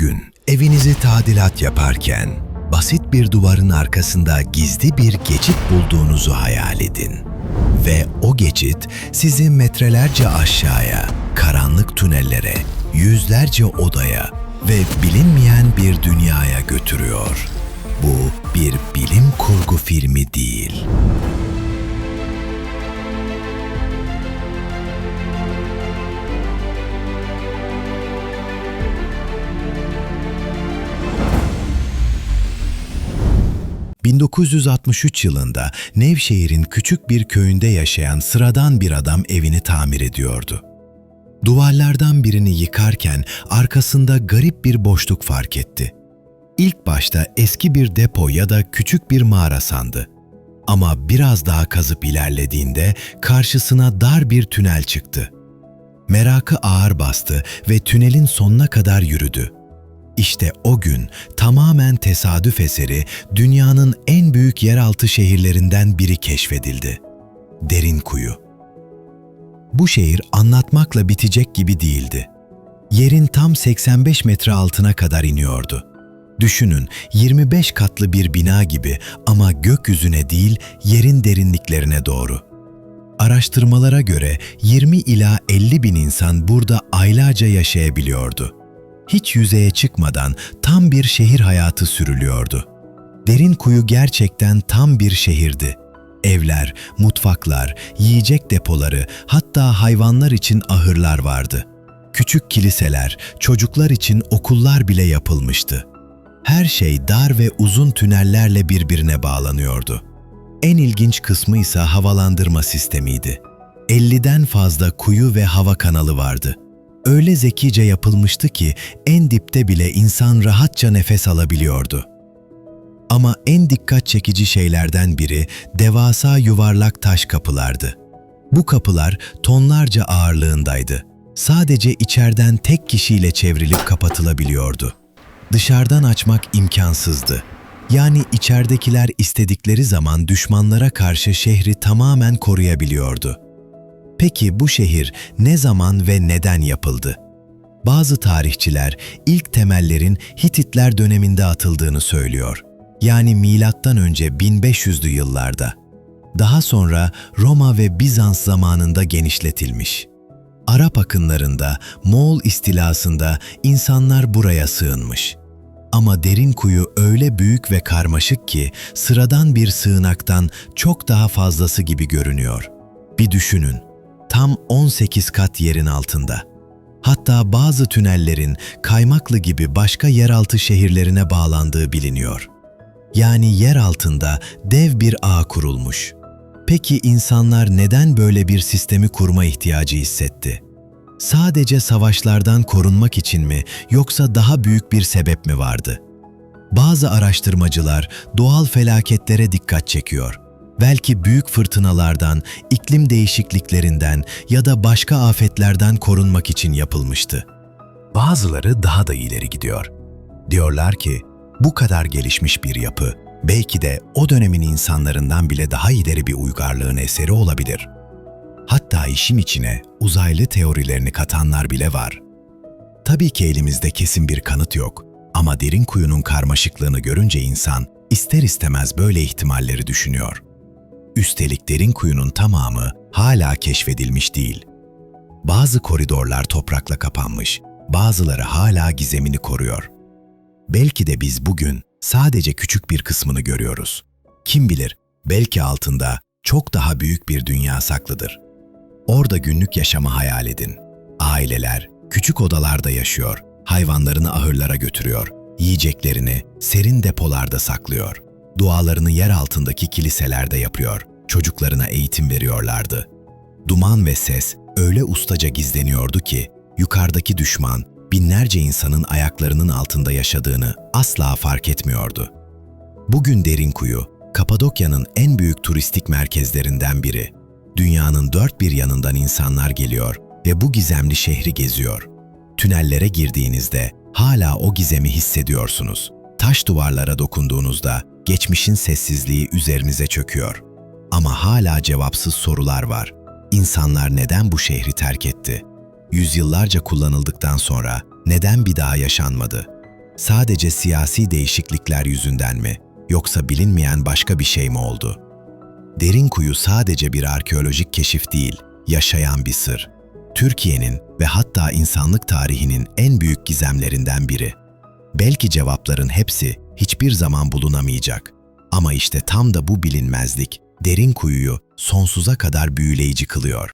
gün evinizi tadilat yaparken basit bir duvarın arkasında gizli bir geçit bulduğunuzu hayal edin. Ve o geçit sizi metrelerce aşağıya, karanlık tünellere, yüzlerce odaya ve bilinmeyen bir dünyaya götürüyor. Bu bir bilim kurgu filmi değil. ...1963 yılında Nevşehir'in küçük bir köyünde yaşayan sıradan bir adam evini tamir ediyordu. Duvarlardan birini yıkarken arkasında garip bir boşluk fark etti. İlk başta eski bir depo ya da küçük bir mağara sandı. Ama biraz daha kazıp ilerlediğinde karşısına dar bir tünel çıktı. Merakı ağır bastı ve tünelin sonuna kadar yürüdü. İşte o gün tamamen tesadüf eseri dünyanın en büyük yeraltı şehirlerinden biri keşfedildi. Derin Kuyu. Bu şehir anlatmakla bitecek gibi değildi. Yerin tam 85 metre altına kadar iniyordu. Düşünün 25 katlı bir bina gibi ama gökyüzüne değil yerin derinliklerine doğru. Araştırmalara göre 20 ila 50 bin insan burada aylarca yaşayabiliyordu. Hiç yüzeye çıkmadan tam bir şehir hayatı sürülüyordu. Derin kuyu gerçekten tam bir şehirdi. Evler, mutfaklar, yiyecek depoları, hatta hayvanlar için ahırlar vardı. Küçük kiliseler, çocuklar için okullar bile yapılmıştı. Her şey dar ve uzun tünellerle birbirine bağlanıyordu. En ilginç kısmı ise havalandırma sistemiydi. 50'den fazla kuyu ve hava kanalı vardı. Öyle zekice yapılmıştı ki en dipte bile insan rahatça nefes alabiliyordu. Ama en dikkat çekici şeylerden biri devasa yuvarlak taş kapılardı. Bu kapılar tonlarca ağırlığındaydı. Sadece içeriden tek kişiyle çevrilip kapatılabiliyordu. Dışarıdan açmak imkansızdı. Yani içeridekiler istedikleri zaman düşmanlara karşı şehri tamamen koruyabiliyordu. Peki bu şehir ne zaman ve neden yapıldı? Bazı tarihçiler ilk temellerin Hititler döneminde atıldığını söylüyor. Yani milattan önce 1500'lü yıllarda. Daha sonra Roma ve Bizans zamanında genişletilmiş. Arap akınlarında, Moğol istilasında insanlar buraya sığınmış. Ama derin kuyu öyle büyük ve karmaşık ki sıradan bir sığınaktan çok daha fazlası gibi görünüyor. Bir düşünün, tam 18 kat yerin altında. Hatta bazı tünellerin Kaymaklı gibi başka yeraltı şehirlerine bağlandığı biliniyor. Yani yer altında dev bir ağ kurulmuş. Peki insanlar neden böyle bir sistemi kurma ihtiyacı hissetti? Sadece savaşlardan korunmak için mi yoksa daha büyük bir sebep mi vardı? Bazı araştırmacılar doğal felaketlere dikkat çekiyor. Belki büyük fırtınalardan, iklim değişikliklerinden ya da başka afetlerden korunmak için yapılmıştı. Bazıları daha da ileri gidiyor. Diyorlar ki bu kadar gelişmiş bir yapı belki de o dönemin insanlarından bile daha ileri bir uygarlığın eseri olabilir. Hatta işin içine uzaylı teorilerini katanlar bile var. Tabii ki elimizde kesin bir kanıt yok ama derin kuyunun karmaşıklığını görünce insan ister istemez böyle ihtimalleri düşünüyor. Üstelik derin kuyunun tamamı hala keşfedilmiş değil. Bazı koridorlar toprakla kapanmış, bazıları hala gizemini koruyor. Belki de biz bugün sadece küçük bir kısmını görüyoruz. Kim bilir, belki altında çok daha büyük bir dünya saklıdır. Orada günlük yaşamı hayal edin. Aileler küçük odalarda yaşıyor, hayvanlarını ahırlara götürüyor, yiyeceklerini serin depolarda saklıyor. Dualarını yer altındaki kiliselerde yapıyor, çocuklarına eğitim veriyorlardı. Duman ve ses öyle ustaca gizleniyordu ki yukarıdaki düşman binlerce insanın ayaklarının altında yaşadığını asla fark etmiyordu. Bugün Derinkuyu, Kapadokya'nın en büyük turistik merkezlerinden biri. Dünyanın dört bir yanından insanlar geliyor ve bu gizemli şehri geziyor. Tünellere girdiğinizde hala o gizemi hissediyorsunuz. Taş duvarlara dokunduğunuzda geçmişin sessizliği üzerinize çöküyor. Ama hala cevapsız sorular var. İnsanlar neden bu şehri terk etti? Yüzyıllarca kullanıldıktan sonra neden bir daha yaşanmadı? Sadece siyasi değişiklikler yüzünden mi, yoksa bilinmeyen başka bir şey mi oldu? Derin kuyu sadece bir arkeolojik keşif değil, yaşayan bir sır. Türkiye'nin ve hatta insanlık tarihinin en büyük gizemlerinden biri. Belki cevapların hepsi hiçbir zaman bulunamayacak. Ama işte tam da bu bilinmezlik derin kuyuyu sonsuza kadar büyüleyici kılıyor.